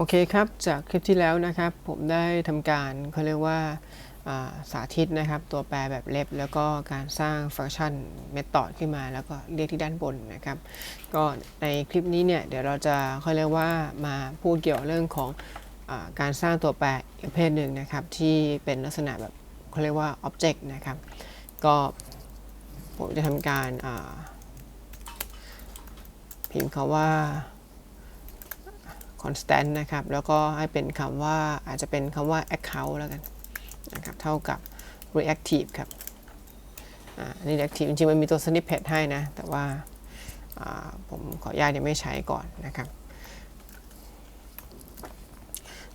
โอเคครับ จากคลิปที่แล้วนะครับ ผมได้ทำการเขาเรียกว่าสาธิตนะครับ ตัวแปรแบบเล็บ แล้วก็การสร้างฟังก์ชันเมธอดขึ้นมา แล้วก็เรียกที่ด้านบนนะครับ ก็ในคลิปนี้เนี่ย เดี๋ยวเราจะเขาเรียกว่ามาพูดเกี่ยวเรื่องของอการสร้างตัวแปรอีกประเภทหนึ่งนะครับ ที่เป็นลักษณะแบบเขาเรียกว่า Object นะครับ ก็ผมจะทำการพิมพ์คาว่า constant นะครับ แล้วก็ให้เป็นคำว่าอาจจะเป็นคำว่า account แล้วกันนะครับ เท่ากับ reactive ครับอ่าอันนี่ reactive จริงๆ มันมีตัว snippet ให้นะ แต่ว่าอ่าผมขออนุญาตยังไม่ใช้ก่อนนะครับ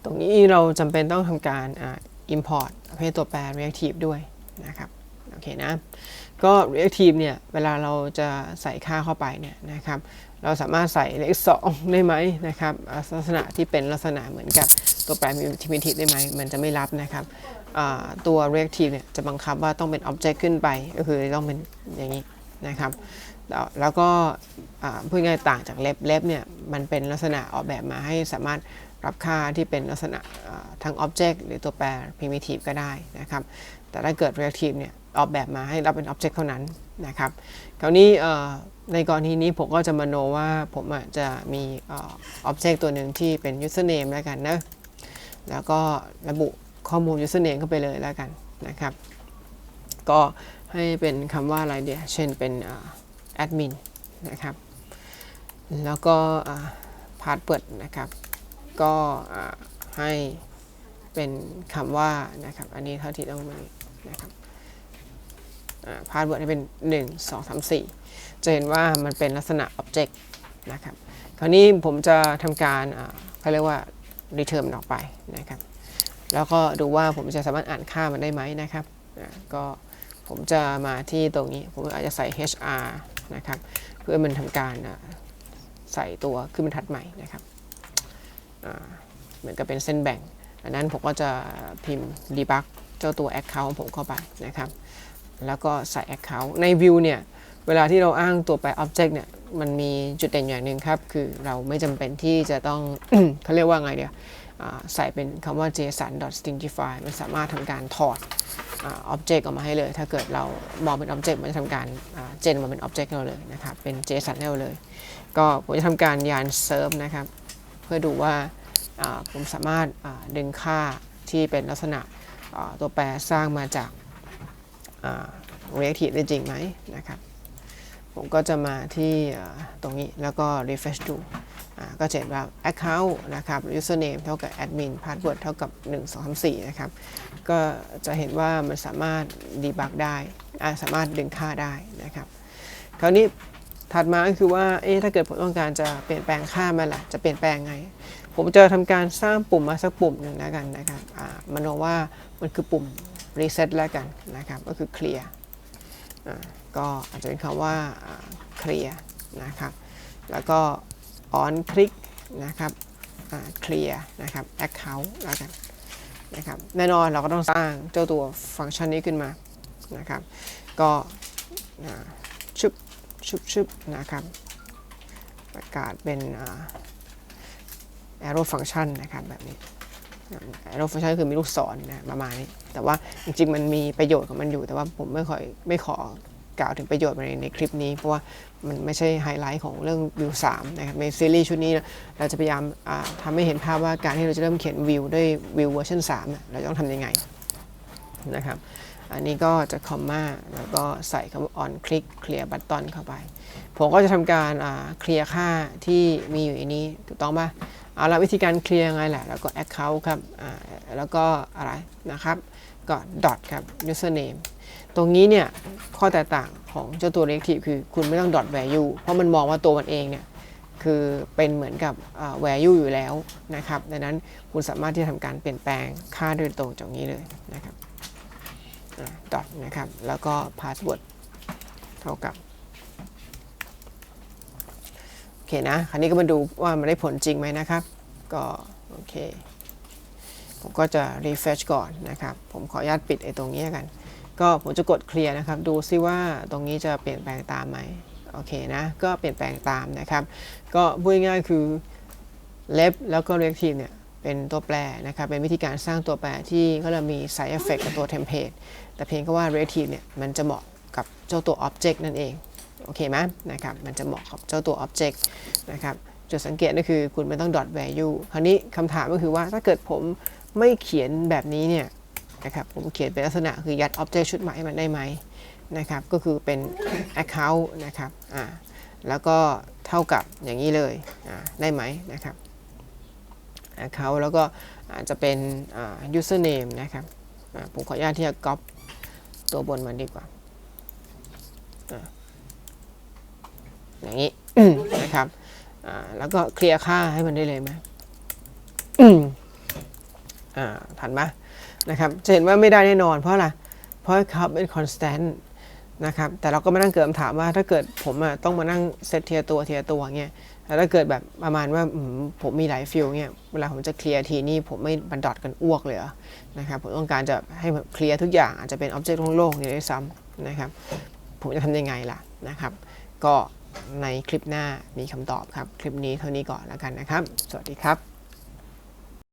ตรงนี้เราจำเป็นต้องทำการอ่า import ประเภทตัวแปร reactive ด้วยนะครับ โอเคนะ ก็ reactive เนี่ย เวลาเราจะใส่ค่าเข้าไปเนี่ยนะครับ เราสามารถใส่เลข 2 ได้ไหมนะครับลักษณะที่เป็นลักษณะเหมือนกับตัวแปร primitive ได้ไหมมันจะไม่รับนะครับตัว reactive เนี่ยจะบังคับว่าต้องเป็น object ขึ้นไป ก็คือต้องเป็นอย่างนี้นะครับ แล้วก็พูดง่ายต่างจากเล็บเล็บเนี่ยมันเป็นลักษณะออกแบบมาให้สามารถรับค่าที่เป็นลักษณะทั้ง object หรือตัวแปร primitive ก็ได้นะครับ แต่ถ้าเกิด reactive เนี่ยออกแบบมาให้รับเป็น object เท่านั้นนะครับ คราวนี้ ในกรณีนี้ผมก็จะมาโนว่าผมอะจะมีออ object ตัวหนึ่งที่เป็น username แล้วกันนะ แล้วก็ระบุข้อมูล username เข้าไปเลยแล้วกันนะครับ ก็ให้เป็นคำว่าอะไรเดียเช่นเป็นอ่อ admin นะครับ แล้วก็อ่า password นะครับ ก็อ่าให้เป็นคำว่านะครับ อันนี้เท่าที่ต้องมีนะครับ พาสเวิร์ดให้เป็น 1 2 3 4 จะเห็นว่ามันเป็นลักษณะ Object นะครับคราวนี้ผมจะทำการเขาเรียกว่า return มันออกไปนะครับแล้วก็ดูว่าผมจะสามารถอ่านค่ามันได้ไหมนะครับก็ผมจะมาที่ตรงนี้ ผมอาจจะใส่ HR นะครับเพื่อมันทำการใส่ตัวขึ้นบรรทัดใหม่นะครับเหมือนกับเป็นเส้นแบ่ง อันนั้นผมก็จะพิมพ์ debug เจ้าตัว account ของผมเข้าไปนะครับ แล้วก็ใส่ Account ใน View เนี่ย เวลาที่เราอ้างตัวแปร Object เนี่ย มันมีจุดเด่นอย่างหนึ่งครับ คือเราไม่จำเป็นที่จะต้อง เขาเรียกว่าไงเดียวใส่เป็นคำว่า json.stringify มันสามารถทำการถอดอ Object ออกมาให้เลย ถ้าเกิดเรามองเป็น Object มันจะทำการเจนมาเป็น Object เราเลยนะครับ เป็น JSON ให้เราเลย ก็ผมจะทำการยาน Serve นะครับ เพื่อดูว่าผมสามารถดึงค่าที่เป็นลักษณะตัวแปรสร้างมาจาก reactive ได้จริงไหมนะครับ ผมก็จะมาที่ตรงนี้แล้วก็ refresh ดูก็เห็นว่า account นะครับ username เท่ากับ admin password เท่ากับ 1 2 3 4 นะครับ ก็จะเห็นว่ามันสามารถ debug ได้สามารถดึงค่าได้นะครับ คราวนี้ถัดมาก็คือว่าเอ๊ะถ้าเกิดผมต้องการจะเปลี่ยนแปลงค่ามันล่ะ จะเปลี่ยนแปลงไง ผมจะทำการสร้างปุ่มมาสักปุ่มหนึ่งแล้วกันนะครับมโนว่ามันคือปุ่ม reset แล้วกันนะครับก็คือ clear ก็อาจจะเป็นคำว่า clear นะครับ แล้วก็ on click นะครับ clear นะครับ account แล้วกันนะครับแน่นอนเราก็ต้องสร้างเจ้าตัวฟังก์ชันนี้ขึ้นมานะครับ ก็ชุบชุบชุบนะครับประกาศเป็น arrow function นะครับแบบนี้ arrow function คือมีลูกศรนะประมาณนี้ แต่ว่าจริงๆมันมีประโยชน์ของมันอยู่ แต่ว่าผมไม่ค่อยไม่ขอกล่าวถึงประโยชน์ในในคลิปนี้ เพราะว่ามันไม่ใช่ไฮไลท์ของเรื่องวิว3นะครับในซีรีส์ชุดนี้เราจะพยายามทำให้เห็นภาพว่าการที่เราจะเริ่มเขียนวิวด้วยวิวเวอร์ชัน3เราต้องทำยังไงนะครับอันนี้ก็จะคอมมาแล้วก็ใส่คำว่า on click clear button เข้าไป ผมก็จะทำการเคลียร์ค่าที่มีอยู่ในนี้ถูกต้องป่ะ เอาละวิธีการเคลียร์ไงแหละ แล้วก็ account ครับแล้วก็อะไรนะครับ ก็ dot ครับ username ตรงนี้เนี่ยข้อแตกต่างของเจ้าตัว reactive คือคุณไม่ต้อง dot value เพราะมันมองว่าตัวมันเองเนี่ยคือเป็นเหมือนกับ value อยู่แล้วนะครับ ดังนั้นคุณสามารถที่จะทำการเปลี่ยนแปลงค่าโดยตรงจากนี้เลยนะครับ dot นะครับ แล้วก็ password เท่ากับโอเค นะ คราวนี้ก็มาดูว่ามันได้ผลจริงไหมนะครับ ก็โอเค ผมก็จะ refresh ก่อนนะครับ ผมขออนุญาตปิดไอ้ตรงนี้กัน ก็ผมจะกดเคลียร์นะครับ ดูซิว่าตรงนี้จะเปลี่ยนแปลงตามไหม โอเคนะ ก็เปลี่ยนแปลงตามนะครับ ก็พูดง่ายๆคือ left แล้วก็ reactive เนี่ยเป็นตัวแปรนะครับ เป็นวิธีการสร้างตัวแปรที่ก็จะมี side effect กับตัว template แต่เพียงแค่ว่า reactive เนี่ยมันจะเหมาะกับเจ้าตัว object นั่นเอง โอเคไหมนะครับมันจะเหมาะกับเจ้าตัว object นะครับจุดสังเกตก็คือคุณไม่ต้อง dot value คราวนี้คำถามก็คือว่าถ้าเกิดผมไม่เขียนแบบนี้เนี่ยนะครับผมเขียนเป็นลักษณะคือยัด object ชุดใหม่มันได้ไหมนะครับก็คือเป็น account นะครับอ่าแล้วก็เท่ากับอย่างนี้เลยอ่าได้ไหมนะครับ account แล้วก็อาจจะเป็นอ่า username นะครับอ่าผมขออนุญาตที่จะ copy ตัวบนมันดีกว่าอ่า อย่างนี้นะครับอ่าแล้วก็เคลียร์ค่าให้มันได้เลยไหมอืมอ่าทันไหมนะครับจะเห็นว่าไม่ได้แน่นอนเพราะอะไรเพราะเขาเป็น constant นะครับแต่เราก็มานั่งเกิดคำถามว่าถ้าเกิดผมอะต้องมานั่งเซตเทียตัวเทียตัวเงี้ยแล้วถ้าเกิดแบบประมาณว่าอืมผมมีหลายฟิลเงี้ยเวลาผมจะเคลียร์ทีนี่ผมไม่บันดอดกันอ้วกเลยเหรอนะครับผมต้องการจะให้แบบเคลียร์ทุกอย่างอาจจะเป็นออบเจกต์โล่งๆนี่ด้วยซ้ำนะครับผมจะทำยังไงล่ะนะครับ ก็ ในคลิปหน้ามีคำตอบครับ คลิปนี้เท่านี้ก่อนแล้วกันนะครับ สวัสดีครับ